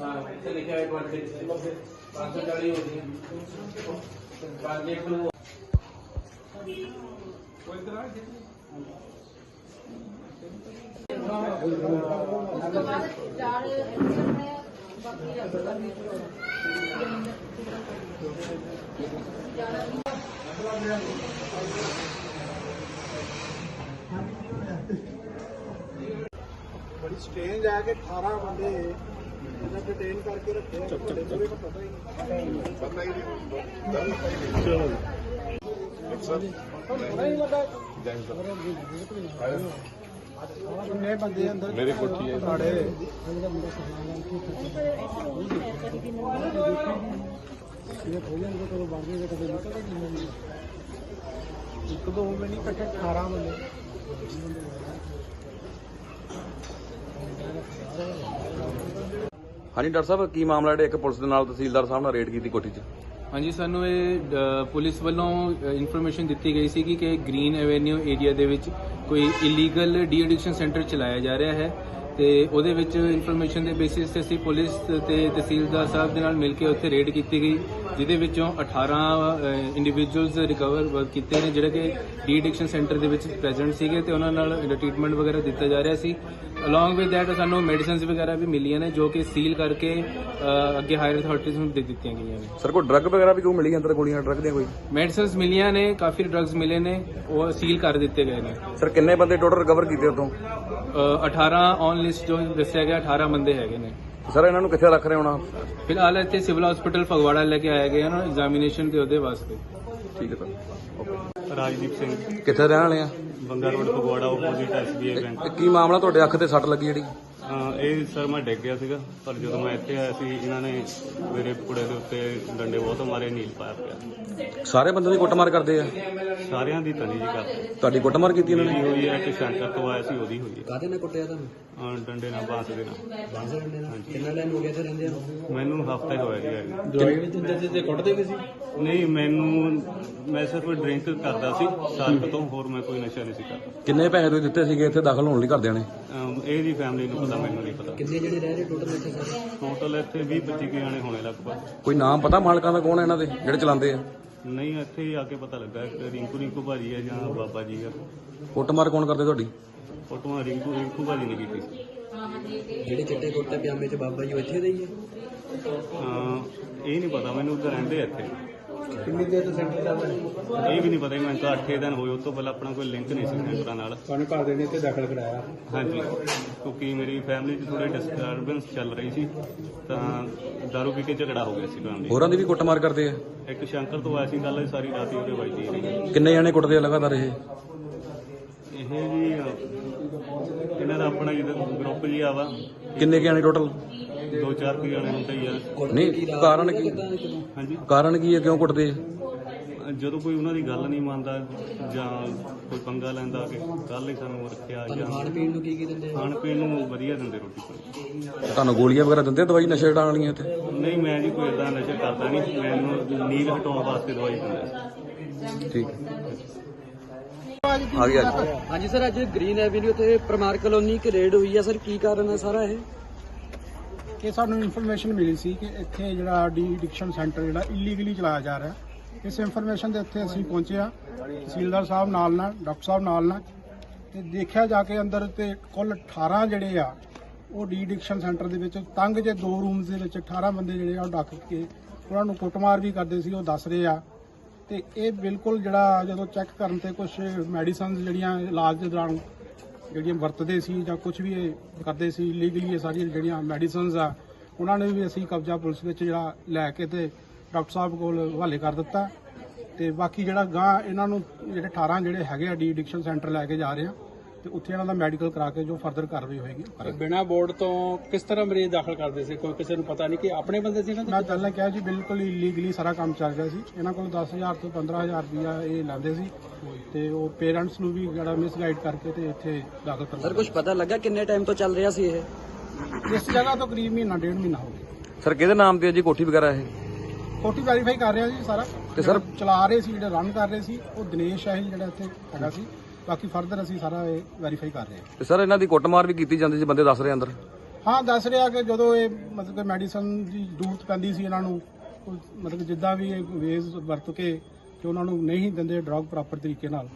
ਹਾਂ ਇੱਥੇ ਲਿਖਿਆ ਹੈ 26 ਸਟੇਜ ਆ ਕੇ 18 ਬੰਦੇ ਇਹਨਾਂ ਡਿਟੇਨ ਕਰਕੇ ਰੱਖੇ ਆ ਤੁਹਾਡੇ ਕੋਲੇ ਤਾਂ ਪਤਾ ਹੀ ਨਹੀਂ ਪਤਾ ਹੀ ਨਹੀਂ ਚਲੋ ਨਹੀਂ ਲੱਗਾ ਕਿੰਨੇ ਬੰਦੇ ਅੰਦਰ ਮੇਰੇ ਕੋਠੀ ਹੈ ਸਾਡੇ ਇਹ ਭੋਜਨ ਕੋ ਤੋਂ ਬਾਹਰ ਦੇ ਕਦੇ ਨਿਕਲ ਨਹੀਂ ਇੱਕ ਦੋ ਹੋਵੇ ਨਹੀਂ ਇਕੱਠੇ 18 ਬੰਦੇ। ਹਾਂਜੀ ਡਾਕਟਰ ਸਾਹਿਬ ਕੀ ਮਾਮਲਾ ਜਿਹੜਾ ਇੱਕ ਪੁਲਿਸ ਦੇ ਨਾਲ ਤਹਿਸੀਲਦਾਰ ਸਾਹਿਬ ਨਾਲ ਰੇਡ ਕੀਤੀ ਕੋਠੀ 'ਚ? ਹਾਂਜੀ ਸਾਨੂੰ ਇਹ ਅ, ਪੁਲਿਸ ਵੱਲੋਂ ਇਨਫੋਰਮੇਸ਼ਨ ਦਿੱਤੀ ਗਈ ਸੀ ਕਿ ਗ੍ਰੀਨ ਐਵੇਨਿਊ ਏਰੀਆ ਦੇ ਵਿੱਚ ਕੋਈ ਇਲੀਗਲ ਡੀ ਐਡਿਕਸ਼ਨ ਸੈਂਟਰ ਚਲਾਇਆ ਜਾ ਰਿਹਾ ਹੈ ਤੇ ਉਹਦੇ ਵਿੱਚ ਇਨਫੋਰਮੇਸ਼ਨ ਦੇ ਬੇਸਿਸ ਤੇ ਅਸੀਂ ਪੁਲਿਸ ਤੇ ਤਹਿਸੀਲਦਾਰ ਸਾਹਿਬ ਦੇ ਨਾਲ ਮਿਲ ਕੇ ਉੱਥੇ ਰੇਡ ਕੀਤੀ ਗਈ ਜਿਹਦੇ ਵਿੱਚੋਂ 18 ਇੰਡੀਵਿਜੂਅਲਸ ਰਿਕਵਰ ਕੀਤੇ ਨੇ ਜਿਹੜੇ ਕਿ ਡੀ ਐਡਿਕਸ਼ਨ ਸੈਂਟਰ ਦੇ ਵਿੱਚ ਪ੍ਰੈਜ਼ੈਂਟ ਸੀਗੇ ਤੇ ਉਹਨਾਂ ਨਾਲ ਟ੍ਰੀਟਮੈਂਟ ਵਗੈਰਾ ਦਿੱਤਾ ਜਾ ਰਿਹਾ ਸੀ। ਅਲੋਂਗ ਵਿਦ ਥੈਟ ਸਾਨੂੰ ਮੈਡੀਸਿਨਸ ਵਗੈਰਾ ਵੀ ਮਿਲੀਆਂ ਨੇ ਜੋ ਕਿ ਸੀਲ ਕਰਕੇ ਅ, ਅੱਗੇ ਹਾਇਰ ਅਥਾਰਟੀਜ਼ ਨੂੰ ਦੇ ਦਿੱਤੀਆਂ ਗਈਆਂ ਨੇ। ਸਰ ਕੋਈ ਡਰੱਗ ਵਗੈਰਾ ਵੀ ਕੋਈ ਮਿਲੀ ਅੰਦਰ ਗੋਲੀਆਂ ਡਰੱਗ ਦੀਆਂ ਕੋਈ? ਮੈਡੀਸਿਨਸ ਮਿਲੀਆਂ ਨੇ ਕਾਫੀ ਡਰੱਗਸ ਮਿਲੇ ਨੇ ਉਹ ਸੀਲ ਕਰ ਦਿੱਤੇ ਗਏ ਨੇ। ਸਰ ਕਿੰਨੇ ਬੰਦੇ ਟੋਟਲ ਰਿਕਵਰ ਕੀਤੇ ਉਤੋਂ ਅ, 18 ਔਨ ਲਿਸਟ ਜੋ ਦੱਸਿਆ ਗਿਆ 18 ਬੰਦੇ ਹੈਗੇ ਨੇ। ਸਰ ਇਹਨਾਂ ਨੂੰ ਕਿੱਥੇ ਰੱਖ ਰਹੇ ਹੋਣਾ? ਫਿਲਹਾਲ ਇੱਥੇ ਸਿਵਲ ਹਸਪੀਟਲ ਫਗਵਾੜਾ ਲੈ ਕੇ ਆਏ ਗਏ ਹਨ ਐਗਜ਼ਾਮੀਨੇਸ਼ਨ ਤੇ ਉਹਦੇ ਵਾਸਤੇ। ਠੀਕ ਹੈ ਸਰ। ਓਕੇ ਰਾਜਦੀਪ ਸਿੰਘ। ਕਿੱਥੇ ਰਹਿਣ ਵਾਲੇ ਆ? Banga road Phagwara opposite SBI bank ਕੀ ਮਾਮਲਾ ਤੁਹਾਡੇ ਅੱਖ ਤੇ ਸੱਟ ਲੱਗੀ ਜਿਹੜੀ? ਅਹ ਇਹ ਸਰ ਮੈਂ ਡਿੱਗ ਗਿਆ ਸੀਗਾ ਪਰ ਜਦੋਂ ਮੈਂ ਇੱਥੇ ਆਇਆ ਸੀ ਇਹਨਾਂ ਨੇ ਮੇਰੇ ਕੁੜੇ ਦੇ ਉੱਤੇ ਡੰਡੇ ਬਹੁਤ ਮਾਰੇ ਨੀਲ ਪਾਇਆ ਪਿਆ। ਸਾਰੇ ਬੰਦੇ ਦੀ ਕੁੱਟਮਾਰ ਕਰਦੇ ਆ? ਸਾਰਿਆਂ ਦੀ ਤਨੀ ਜੀ ਕਰ ਤੁਹਾਡੀ ਕੁੱਟਮਾਰ ਕੀਤੀ ਇਹਨਾਂ ਮੇਰੀ ਨੇ ਹੋਈ ਹੈ ਕਿ ਸੈਂਟਰ ਤੋਂ ਆਇਆ ਸੀ ਉਹਦੀ ਹੋਈ ਹੈ। ਕਾਹਦੇ ਨਾਲ ਕੁੱਟਿਆ ਤੁਹਾਨੂੰ? ਅਹ ਡੰਡੇ ਨਾਲ ਬਾਂਸ ਦੇ ਨਾਲ। ਬਾਂਸ ਡੰਡੇ ਨਾਲ? ਕਿੰਨਾ ਟਾਈਮ ਹੋ ਗਿਆ ਤੇ ਰਹਿੰਦੇ ਨੂੰ? ਮੈਨੂੰ ਹਫਤਾ ਹੋਇਆ ਜੀ ਆਏ ਦਵਾਈ ਵੀ ਦਿੰਦੇ ਸੀ ਤੇ ਕੁੱਟਦੇ ਵੀ ਸੀ? ਨਹੀਂ ਮੈਨੂੰ ਮੈਂ ਸਿਰਫ ਡਰਿੰਕ ਕਰਦਾ ਸੀ ਸਾਲ ਕੁ ਤੋਂ ਹੋਰ ਮੈਂ ਕੋਈ ਨਸ਼ਾ ਨਹੀਂ ਸੀ ਕਰਦਾ। ਕਿੰਨੇ ਪੈਸੇ ਤੁਸੀਂ ਦਿੱਤੇ ਸੀਗੇ ਇੱਥੇ ਦਾਖਲ ਹੋਣ ਲਈ ਘਰਦਿਆਂ ਨੇ? ਅਮ ਇਹ ਦੀ ਫੈਮਿਲੀ ਨੂੰ ਪਤਾ ਮੈਨੂੰ ਨਹੀਂ ਪਤਾ। ਕਿੰਨੇ ਜਣੇ ਰਹਿ ਰਹੇ ਟੋਟਲ ਇੱਥੇ ਸਾਰੇ? ਟੋਟਲ ਇੱਥੇ 20 25 ਕੁ ਜਾਣੇ ਹੋਣੇ ਲਗਭਗ। ਕੋਈ ਨਾਮ ਪਤਾ ਮਾਲਕਾਂ ਦਾ ਕੌਣ ਹੈ ਇਹਨਾਂ ਦੇ ਜਿਹੜੇ ਚਲਾਉਂਦੇ ਆ? ਨਹੀਂ ਇੱਥੇ ਹੀ ਆ ਕੇ ਪਤਾ ਲੱਗਾ। ਕਿ ਰਿੰਕੂ ਰਿੰਕੂ ਭਾਜੀ ਹੈ ਜਾਂ ਬਾਬਾ ਜੀ ਆ। ਕੁੱਟਮਾਰ ਕੌਣ ਕਰਦੇ ਤੁਹਾਡੀ? ਫੋਟੋਆਂ ਰਿੰਕੂ ਰਿੰਕੂ ਭਾਜੀ ਨੇ ਕੀਤੀ। ਸੀ ਜਿਹੜੇ ਚਿੱਟੇ ਕੁੱਟੇ ਪਜਾਮੇ ਚ ਬਾਬਾ ਜੀ ਉਹ ਇੱਥੇ ਦੇ ਹੀ ਆ? ਇਹ ਨਹੀਂ ਪਤਾ ਮੈਨੂੰ ਉੱਧਰ ਰਹਿੰਦੇ ਆ ਇੱਥੇ। ਕਿੰਨੀ ਦੇਰ ਤੋਂ ਸੈਂਟਰ ਚੱਲ ਰਿਹਾ? ਇਹ ਵੀ ਨਹੀਂ ਪਤਾ ਕਿ ਮੈਨੂੰ ਤਾਂ 8 ਦਿਨ ਹੋਏ ਉਸ ਤੋਂ ਪਹਿਲਾਂ ਆਪਣਾ ਕੋਈ ਲਿੰਕ ਨਹੀਂ ਸੀ ਸੈਂਟਰਾਂ ਨਾਲ। ਤੁਹਾਨੂੰ ਘਰ ਦੇ ਨੇ ਇੱਥੇ ਦਾਖਲ ਕਰਾਇਆ? ਹਾਂਜੀ ਕਿਉਂਕਿ ਮੇਰੀ ਫੈਮਿਲੀ 'ਚ ਥੋੜੀ ਡਿਸਟਰਬੈਂਸ ਚੱਲ ਰਹੀ ਸੀ ਤਾਂ ਦਾਰੂ ਪੀ ਕੇ ਝਗੜਾ ਹੋ ਗਿਆ ਸੀ ਫੈਮਿਲੀ ਹੋਰਾਂ ਦੀ ਵੀ ਕੁੱਟਮਾਰ ਕਰਦੇ ਆ? ਇੱਕ ਸ਼ੰਕਰ ਤੋਂ ਆਇਆ ਸੀ ਗੱਲ ਸਾਰੀ ਰਾਤ ਹੀ ਉਹਦੇ ਵੱਜਦੀ ਰਹੀ ਕਿੰਨੇ ਜਣੇ ਕੁੱਟਦੇ ਆ ਲਗਾਤਾਰ ਇਹ? ਇਹ ਜੀ ਅਹ, ਇਹਨਾਂ ਦਾ ਆਪਣਾ ਜਿਹੜਾ ਗਰੁੱਪ ਜੀ ਆਵਾ। ਕਿੰਨੇ ਕੁ ਜਣੇ ਟੋਟਲ ਦੋ ਚਾਰ ਕੁ ਜਾਣੇ ਹੁੰਦੇ ਹੀ ਆ। ਨਹੀਂ ਕਾਰਨ ਕੀ? ਹਾਂਜੀ। ਕਾਰਨ ਕੀ ਹੈ? ਕਿਉਂ ਕੁੱਟਦੇ ਆ ਜਦੋਂ ਕੋਈ ਉਹਨਾਂ ਦੀ ਗੱਲ ਨਹੀਂ ਮੰਨਦਾ ਜਾਂ ਕੋਈ ਪੰਗਾ ਲੈਂਦਾ ਕਿ ਕੱਲ ਹੀ ਸਾਨੂੰ ਰੱਖਿਆ ਜਾਂ ਖਾਣ ਪੀਣ ਨੂੰ ਕੀ ਕੀ ਦਿੰਦੇ ਆ? ਖਾਣ ਪੀਣ ਨੂੰ ਵਧੀਆ ਦਿੰਦੇ ਰੋਟੀ ਪਾਣੀ। ਤੁਹਾਨੂੰ ਗੋਲੀਆਂ ਵਗੈਰਾ ਦਿੰਦੇ ਆ ਦਵਾਈ ਨਸ਼ੇ ਛਡਾਉਣ ਵਾਲੀਆਂ ਇੱਥੇ? ਨਹੀਂ ਮੈਂ ਜੀ ਕੋਈ ਇਦਾਂ ਨਸ਼ਾ ਕਰਦਾ ਨਹੀਂ। ਮੈਨੂੰ ਨੀਂਦ ਹਟਾਉਣ ਵਾਸਤੇ ਦਵਾਈ ਦਿੰਦੇ ਠੀਕ ਆ। ਗਿਆ ਜੀ ਹਾਂਜੀ ਸਰ ਅੱਜ ਗ੍ਰੀਨ ਐਵਨਿਊ ਤੇ ਪਰਮਾਰ ਕਲੋਨੀ ਕਿ ਰੇਡ ਹੋਈ ਆ। ਸਰ ਕੀ ਕਾਰਨ ਹੈ ਸਾਰਾ ਇਹ? ਇਹ ਸਾਨੂੰ ਇਨਫੋਰਮੇਸ਼ਨ ਮਿਲੀ ਸੀ ਕਿ ਇੱਥੇ ਜਿਹੜਾ ਡੀ ਐਡਿਕਸ਼ਨ ਸੈਂਟਰ ਜਿਹੜਾ ਇਲੀਗਲੀ ਚਲਾਇਆ ਜਾ ਰਿਹਾ ਇਸ ਇਨਫੋਰਮੇਸ਼ਨ ਦੇ ਉੱਤੇ ਅਸੀਂ ਪਹੁੰਚੇ ਆ ਤਹਿਸੀਲਦਾਰ ਸਾਹਿਬ ਨਾਲ ਨਾਲ, ਡਾਕਟਰ ਸਾਹਿਬ ਨਾਲ ਨਾਲ। ਤੇ ਦੇਖਿਆ ਜਾ ਕੇ ਅੰਦਰ ਤੇ ਕੁੱਲ 18 ਜਿਹੜੇ ਆ, ਉਹ ਡੀ ਐਡਿਕਸ਼ਨ ਸੈਂਟਰ ਦੇ ਵਿੱਚ ਤੰਗ ਜੇ ਦੋ ਰੂਮਸ ਦੇ ਵਿੱਚ 18 ਬੰਦੇ ਜਿਹੜੇ ਆ, ਉਹ ਡੱਕ ਕੇ ਉਹਨਾਂ ਨੂੰ ਕੁੱਟਮਾਰ ਵੀ ਕਰਦੇ ਸੀ, ਉਹ ਦੱਸ ਰਹੇ ਆ। ਤੇ ਇਹ ਬਿਲਕੁਲ ਜਿਹੜਾ ਜਦੋਂ ਚੈੱਕ ਕਰਨ ਤੇ ਕੁਝ ਮੈਡੀਸਨਸ ਜਿਹੜੀਆਂ ਇਲਾਜ ਦੇ ਦੌਰਾਨ ਜਿਹੜੀਆਂ ਵਰਤਦੇ ਸੀ ਜਾਂ ਕੁਝ ਵੀ ਇਹ ਕਰਦੇ ਸੀ ਲੀਗਲੀ ਇਹ ਸਾਰੀਆਂ ਜਿਹੜੀਆਂ ਮੈਡੀਸਨਸ ਆ, ਉਹਨਾਂ ਨੇ ਵੀ ਅਸੀਂ ਕਬਜ਼ਾ ਪੁਲਿਸ ਵਿੱਚ ਜਿਹੜਾ ਲੈ ਕੇ ਤੇ ਡਾਕਟਰ ਸਾਹਿਬ ਕੋਲ ਹਵਾਲੇ ਕਰ ਦਿੱਤਾ। ਤੇ ਬਾਕੀ ਜਿਹੜਾ ਗਾਂ ਇਹਨਾਂ ਨੂੰ ਜਿਹੜੇ 18 ਜਿਹੜੇ ਹੈਗੇ ਆ, ਡੀ ਐਡਿਕਸ਼ਨ ਸੈਂਟਰ ਲੈ ਕੇ ਜਾ ਰਹੇ ਆ ਤੇ ਉੱਥੇ ਇਹਨਾਂ ਦਾ ਮੈਡੀਕਲ ਕਰਾ ਕੇ ਜੋ ਫਰਦਰ ਕਾਰਵਾਈ ਹੋਏਗੀ। ਬਿਨਾ ਬੋਰਡ ਤੋਂ ਕਿਸ ਤਰ੍ਹਾਂ ਮਰੀਜ਼ ਦਾਖਲ ਕਰਦੇ ਸੀ? ਕੋਈ ਕਿਸੇ ਨੂੰ ਪਤਾ ਨਹੀਂ ਕਿ ਆਪਣੇ ਬੰਦੇ ਸੀ ਨਾ ਮੈਂ ਪਹਿਲਾਂ ਕਿਹਾ ਜੀ ਬਿਲਕੁਲ ਇਲੀਗਲੀ ਸਾਰਾ ਕੰਮ ਚੱਲ ਰਿਹਾ ਸੀ। ਇਹਨਾਂ ਕੋਲ 10000 ਤੋਂ 15000 ਰੁਪਇਆ ਇਹ ਲੈਂਦੇ ਸੀ ਤੇ ਉਹ ਪੇਰੈਂਟਸ ਨੂੰ ਵੀ ਜਿਹੜਾ ਮਿਸਗਾਈਡ ਕਰਕੇ ਤੇ ਇੱਥੇ ਦਾਖਲ ਸਰ ਕਰਵਾ ਕੁਝ ਪਤਾ ਲੱਗਾ ਕਿੰਨੇ ਟਾਈਮ ਤੋਂ ਚੱਲ ਰਿਹਾ ਸੀ ਇਹ? ਇਸ ਜਗ੍ਹਾ ਤੋਂ ਕਰੀਬ ਮਹੀਨਾ ਡੇਢ ਮਹੀਨਾ ਹੋ ਗਿਆ। ਸਰ ਕਿਹਦੇ ਨਾਮ ਤੇ ਹੈ ਜੀ? ਕੋਠੀ ਵਗੈਰਾ ਇਹ? ਕੋਟੀ ਵੈਰੀਫਾਈ ਕਰ ਰਿਹਾ ਜੀ ਸਾਰਾ। ਤੇ ਸਰ- ਜਿਹੜਾ ਚਲਾ ਰਹੇ ਸੀ ਜਿਹੜੇ ਰਨ ਕਰ ਰਹੇ ਸੀ ਉਹ ਦਿਨੇਸ਼ ਹੈ ਜਿਹੜਾ ਇੱਥੇ ਹੈਗਾ ਸੀ। ਬਾਕੀ ਫਰਦਰ ਅਸੀਂ ਸਾਰਾ ਇਹ ਵੈਰੀਫਾਈ ਕਰ ਰਹੇ ਹਾਂ। ਤੇ ਸਰ ਇਹਨਾਂ ਦੀ ਕੁੱਟਮਾਰ ਵੀ ਕੀਤੀ ਜਾਂਦੀ ਸੀ ਬੰਦੇ ਦੱਸ ਰਹੇ ਅੰਦਰ? ਹਾਂ ਦੱਸ ਰਿਹਾ ਕਿ ਜਦੋਂ ਇਹ ਮਤਲਬ ਕਿ ਮੈਡੀਸਨ ਦੀ ਜ਼ਰੂਰਤ ਪੈਂਦੀ ਸੀ ਇਹਨਾਂ ਨੂੰ ਉਹ ਮਤਲਬ ਕਿ ਜਿੱਦਾਂ ਵੀ ਇਹ ਵੇਜ਼ ਵਰਤ ਕੇ ਕਿ ਉਹਨਾਂ ਨੂੰ ਨਹੀਂ ਦਿੰਦੇ ਡਰਗ ਪ੍ਰੋਪਰ ਤਰੀਕੇ ਨਾਲ।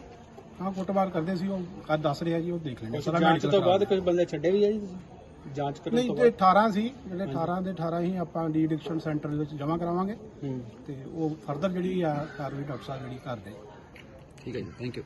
ਹਾਂ ਕੁੱਟਮਾਰ ਕਰਦੇ ਸੀ ਉਹ ਕੱਦ ਦੱਸ ਰਿਹਾ ਜੀ ਉਹ ਦੇਖ ਲੈਂਦੇ ਸਾਰਾ ਜਾਂਚ ਤੋਂ ਬਾਅਦ ਕੁਝ ਬੰਦੇ ਛੱਡੇ ਵੀ ਆ ਜੀ? ਤੁਸੀਂ ਜਾਂਚ ਕਰਨ ਨਹੀਂ ਤੋਂ ਤੇ 18 ਸੀ ਜਿਹੜੇ 18 ਦੇ 18 ਹੀ ਆਪਾਂ ਡੀ ਐਡਿਕਸ਼ਨ ਸੈਂਟਰ ਦੇ ਵਿੱਚ ਜਮ੍ਹਾਂ ਕਰਾਵਾਂਗੇ। ਹੂੰ। ਤੇ ਉਹ ਫਰਦਰ ਜਿਹੜੀ ਆ ਕਾਰਵਾਈ ਡਾਕਟਰ ਸਾਹਿਬ ਜਿਹੜੀ ਕਰਦੇ ਠੀਕ ਹੈ ਜੀ ਥੈਂਕ ਯੂ